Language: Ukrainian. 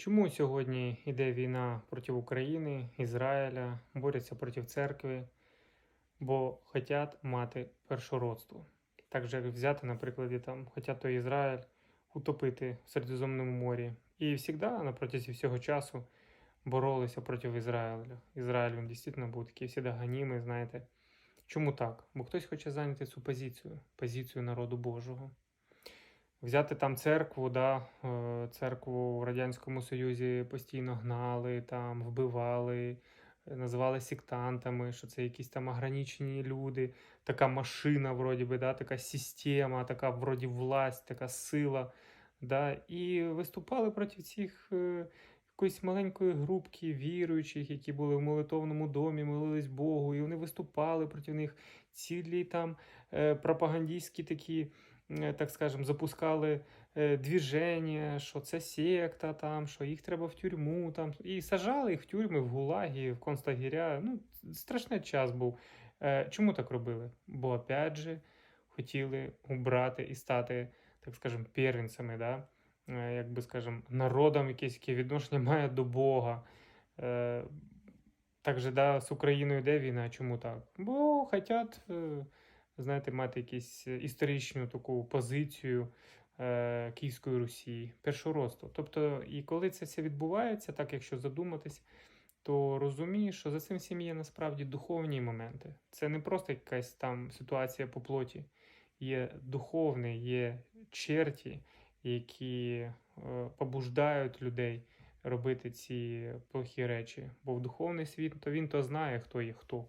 Чому сьогодні йде війна проти України, Ізраїля, борються проти церкви, бо хочуть мати першородство. Так же, як взяти, наприклад, там, хочуть той Ізраїль утопити в Середземному морі. І завжди на протязі всього часу боролися проти Ізраїля. Ізраїль він дійсно був такий завжди ганімий, знаєте. Чому так? Бо хтось хоче зайняти цю позицію, позицію народу Божого. Взяти там церкву, да, е, церкву в Радянському Союзі постійно гнали, там, вбивали, е, називали сектантами, що це якісь там ограничені люди, така машина, вроді би, да, така система, така вроді власть, така сила. Да, і виступали проти цих е, якоїсь маленької групки віруючих, які були в молитовному домі, молились Богу, і вони виступали проти них цілі там пропагандистські такі так скажем, запускали е, движення, що це секта, там, що їх треба в тюрму, там, і сажали їх в тюрми, в гулаги, в концлагеря. Ну, страшний час був. Е, Чому так робили? Бо, опять же, хотіли убрати і стати, так скажем, первенцями, да? Е, як би скажем, народом, якесь яке відношення має до Бога. Е, так же, да, з Україною йде війна. Чому так? Бо хочуть е, знаєте, мати якусь історичну таку позицію е, Київської Русі, першородство. Тобто, і коли це все відбувається, так якщо задуматись, то розумієш, що за цим всім є насправді духовні моменти. Це не просто якась там ситуація по плоті. Є духовне, є черті, які е, побуждають людей робити ці плохі речі. Бо в духовний світ, то він то знає, хто є хто.